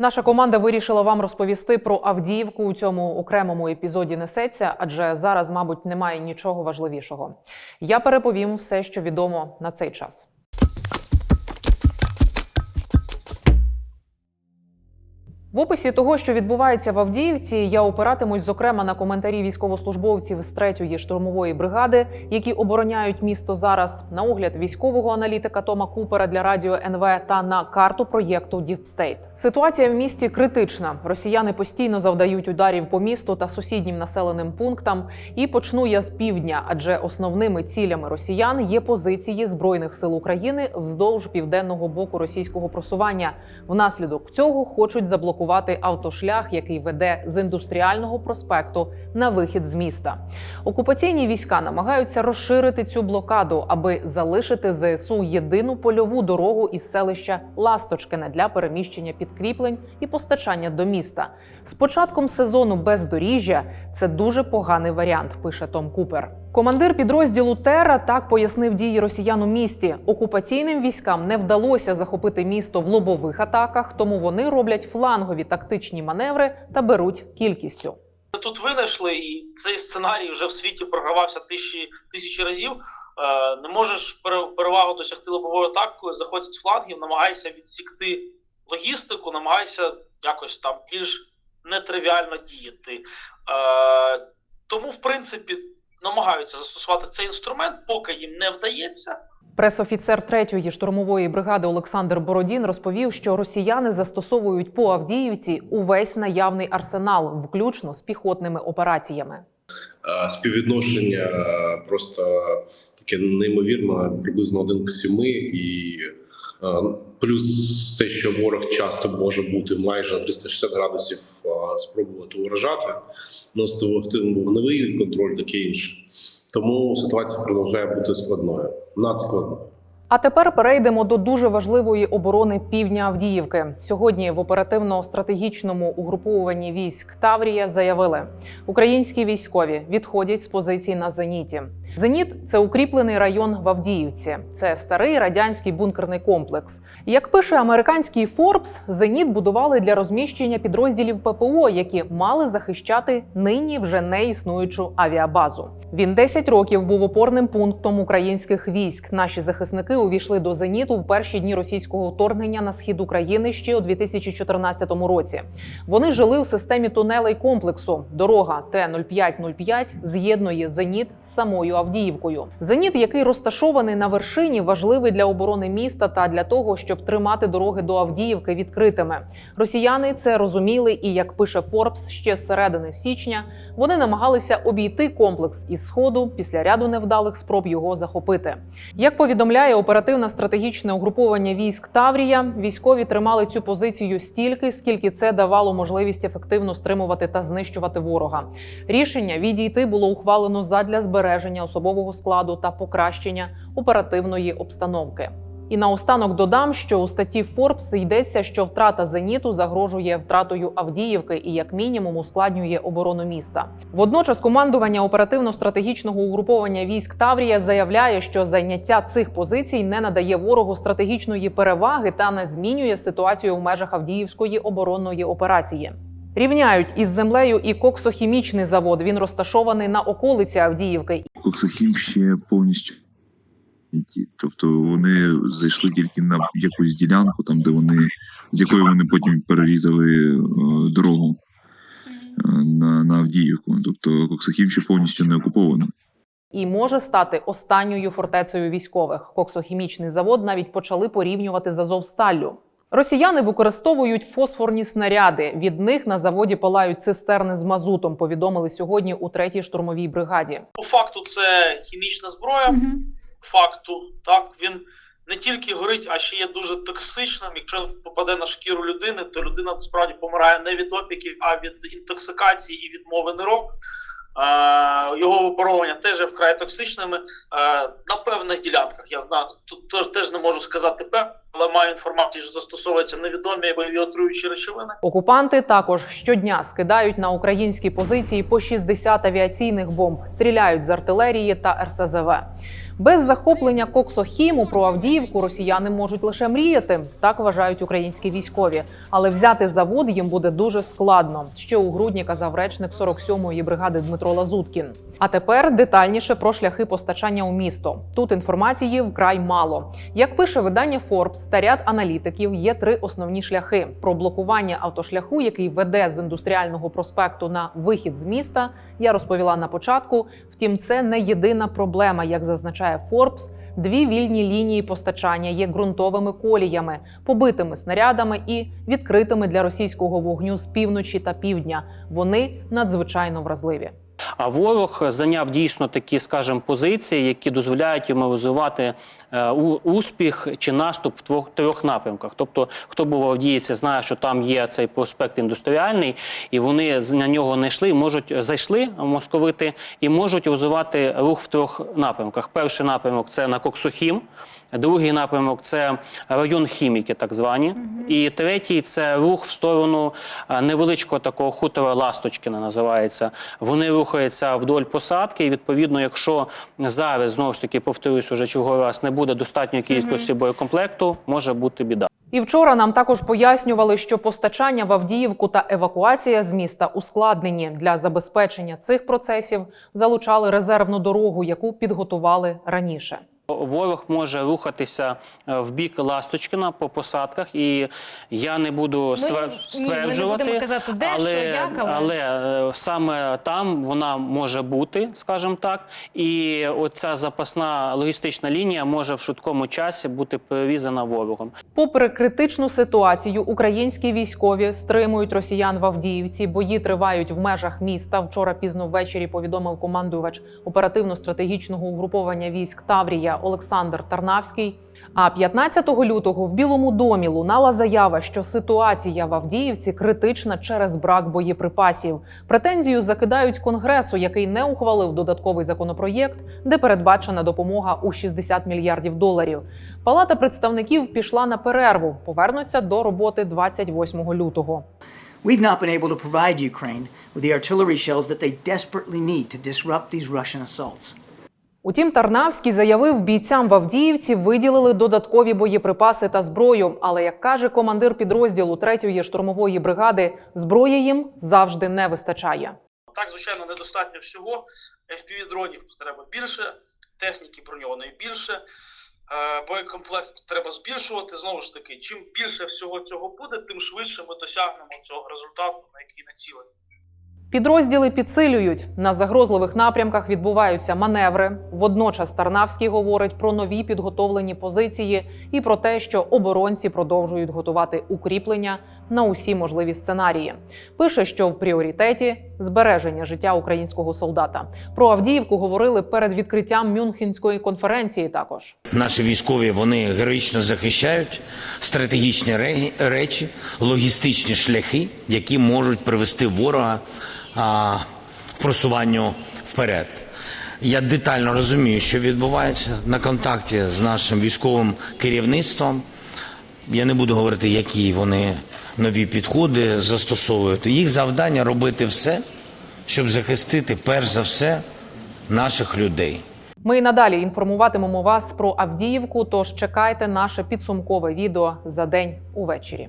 Наша команда вирішила вам розповісти про Авдіївку у цьому окремому епізоді несеться, адже зараз, мабуть, немає нічого важливішого. Я переповім все, що відомо на цей час. В описі того, що відбувається в Авдіївці, я опиратимусь зокрема на коментарі військовослужбовців з 3-ї штурмової бригади, які обороняють місто зараз, на огляд військового аналітика Тома Купера для радіо НВ та на карту проєкту State. Ситуація в місті критична. Росіяни постійно завдають ударів по місту та сусіднім населеним пунктам. І почну я з півдня, адже основними цілями росіян є позиції збройних сил України вздовж південного боку російського просування. Внаслідок цього хочуть заблокувати автошлях, який веде з індустріального проспекту на вихід з міста. Окупаційні війська намагаються розширити цю блокаду, аби залишити ЗСУ єдину польову дорогу із селища Ласточкине для переміщення підкріплень і постачання до міста. З початком сезону бездоріжжя це дуже поганий варіант, пише Том Купер. Командир підрозділу Тера так пояснив дії росіян у місті. Окупаційним військам не вдалося захопити місто в лобових атаках, тому вони роблять флангові тактичні маневри та беруть кількістю. Тут винайшли, і цей сценарій вже в світі програвався тисячі тисячі разів. Е, не можеш перевагу досягти лобовою атакою, заходь з флангів, намагайся відсікти логістику, намагайся якось там більш нетривіально діяти. Е, тому, в принципі, намагаються застосувати цей інструмент, поки їм не вдається. Пресофіцер 3-ї штурмової бригади Олександр Бородін розповів, що росіяни застосовують по Авдіївці увесь наявний арсенал, включно з піхотними операціями. Співвідношення просто таке неймовірне, приблизно один к сіми, і е, плюс те, що ворог часто може бути майже на 360 градусів е, спробувати уражати, носити активний вогневий контроль, таке інше. Тому ситуація продовжує бути складною, надскладною. А тепер перейдемо до дуже важливої оборони півдня Авдіївки. Сьогодні в оперативно-стратегічному угруповуванні військ Таврія заявили, українські військові відходять з позицій на зеніті. Зеніт це укріплений район в Авдіївці. Це старий радянський бункерний комплекс. Як пише американський Форбс, зеніт будували для розміщення підрозділів ППО, які мали захищати нині вже не існуючу авіабазу. Він 10 років був опорним пунктом українських військ. Наші захисники увійшли до зеніту в перші дні російського вторгнення на схід України ще у 2014 році. Вони жили в системі тунелей комплексу. Дорога Т-0505 з'єднує зеніт з самою Авдіївкою. Зеніт, який розташований на вершині, важливий для оборони міста та для того, щоб тримати дороги до Авдіївки відкритими. Росіяни це розуміли, і як пише Форбс, ще з середини січня вони намагалися обійти комплекс із сходу після ряду невдалих спроб його захопити. Як повідомляє оперативно-стратегічне угруповання військ Таврія, військові тримали цю позицію стільки, скільки це давало можливість ефективно стримувати та знищувати ворога. Рішення відійти було ухвалено задля збереження особового складу та покращення оперативної обстановки. І наостанок додам, що у статті Forbes йдеться, що втрата зеніту загрожує втратою Авдіївки і як мінімум ускладнює оборону міста. Водночас командування оперативно-стратегічного угруповання військ Таврія заявляє, що зайняття цих позицій не надає ворогу стратегічної переваги та не змінює ситуацію в межах Авдіївської оборонної операції. Рівняють із землею і коксохімічний завод. Він розташований на околиці Авдіївки Коксахім ще повністю. Тобто вони зайшли тільки на якусь ділянку, там де вони з якої вони потім перерізали е, дорогу е, на, на Авдіївку. Тобто Коксахім ще повністю не окуповано. і може стати останньою фортецею військових. Коксохімічний завод навіть почали порівнювати з Азовсталлю. Росіяни використовують фосфорні снаряди. Від них на заводі палають цистерни з мазутом. Повідомили сьогодні у третій штурмовій бригаді. По факту це хімічна зброя. Факту, так він не тільки горить, а ще є дуже токсичним. Якщо він попаде на шкіру людини, то людина насправді помирає не від опіків, а від інтоксикації і відмови нирок. Е, його випаровування теж є вкрай токсичними. На певних ділянках я знаю, тут теж, не можу сказати пев- але маю інформацію, що застосовуються невідомі бойові отруючі речовини. Окупанти також щодня скидають на українські позиції по 60 авіаційних бомб, стріляють з артилерії та РСЗВ. Без захоплення Коксохіму про Авдіївку росіяни можуть лише мріяти, так вважають українські військові. Але взяти завод їм буде дуже складно. Ще у грудні казав речник 47-ї бригади Дмитро Лазуткін. А тепер детальніше про шляхи постачання у місто. Тут інформації вкрай мало. Як пише видання Forbes та ряд аналітиків, є три основні шляхи: про блокування автошляху, який веде з індустріального проспекту на вихід з міста. Я розповіла на початку. Втім, це не єдина проблема, як зазначає Forbes. Дві вільні лінії постачання є ґрунтовими коліями, побитими снарядами і відкритими для російського вогню з півночі та півдня. Вони надзвичайно вразливі. А ворог зайняв дійсно такі, скажімо, позиції, які дозволяють йому розвивати е, успіх чи наступ в двох трьох напрямках. Тобто, хто був Авдіївці, знає, що там є цей проспект індустріальний, і вони на нього не йшли, можуть зайшли московити і можуть розвивати рух в трьох напрямках. Перший напрямок це на Коксухім. Другий напрямок це район хіміки, так звані, і третій це рух в сторону невеличкого такого хутора Ласточкіна називається. Вони рухаються вдоль посадки. І відповідно, якщо зараз знову ж таки повторюсь уже чого раз не буде достатньої кількості боєкомплекту, може бути біда. І вчора нам також пояснювали, що постачання в Авдіївку та евакуація з міста ускладнені для забезпечення цих процесів. Залучали резервну дорогу, яку підготували раніше. Ворог може рухатися е, в бік Ласточкина по посадках, і я не буду стверд- ні, ми не стверджувати, будемо казати, де, але, що, як, але- але е, саме там вона може бути, скажімо так, і оця запасна логістична лінія може в швидкому часі бути перерізана ворогом. Попри критичну ситуацію, українські військові стримують росіян в Авдіївці. Бої тривають в межах міста. Вчора пізно ввечері повідомив командувач оперативно-стратегічного угруповання військ Таврія Олександр Тарнавський. А 15 лютого в Білому домі лунала заява, що ситуація в Авдіївці критична через брак боєприпасів. Претензію закидають конгресу, який не ухвалив додатковий законопроєкт, де передбачена допомога у 60 мільярдів доларів. Палата представників пішла на перерву. Повернуться до роботи 28 лютого. We've not been able to provide Ukraine with the artillery shells that they desperately need to disrupt these Russian assaults. Утім, Тарнавський заявив, бійцям в Авдіївці виділили додаткові боєприпаси та зброю. Але як каже командир підрозділу 3-ї штурмової бригади, зброї їм завжди не вистачає. Так, звичайно, недостатньо всього. fpv дронів треба більше, техніки броньованої більше. е, Боєкомплект треба збільшувати. Знову ж таки, чим більше всього цього буде, тим швидше ми досягнемо цього результату, на який націлені. Підрозділи підсилюють на загрозливих напрямках. Відбуваються маневри. Водночас Тарнавський говорить про нові підготовлені позиції і про те, що оборонці продовжують готувати укріплення на усі можливі сценарії. Пише, що в пріоритеті збереження життя українського солдата. Про Авдіївку говорили перед відкриттям Мюнхенської конференції. Також Наші військові вони героїчно захищають стратегічні ре- речі, логістичні шляхи, які можуть привести ворога а, в просуванню вперед. Я детально розумію, що відбувається на контакті з нашим військовим керівництвом. Я не буду говорити, які вони нові підходи застосовують. Їх завдання робити все, щоб захистити перш за все наших людей. ми і надалі інформуватимемо вас про Авдіївку. Тож чекайте наше підсумкове відео за день увечері.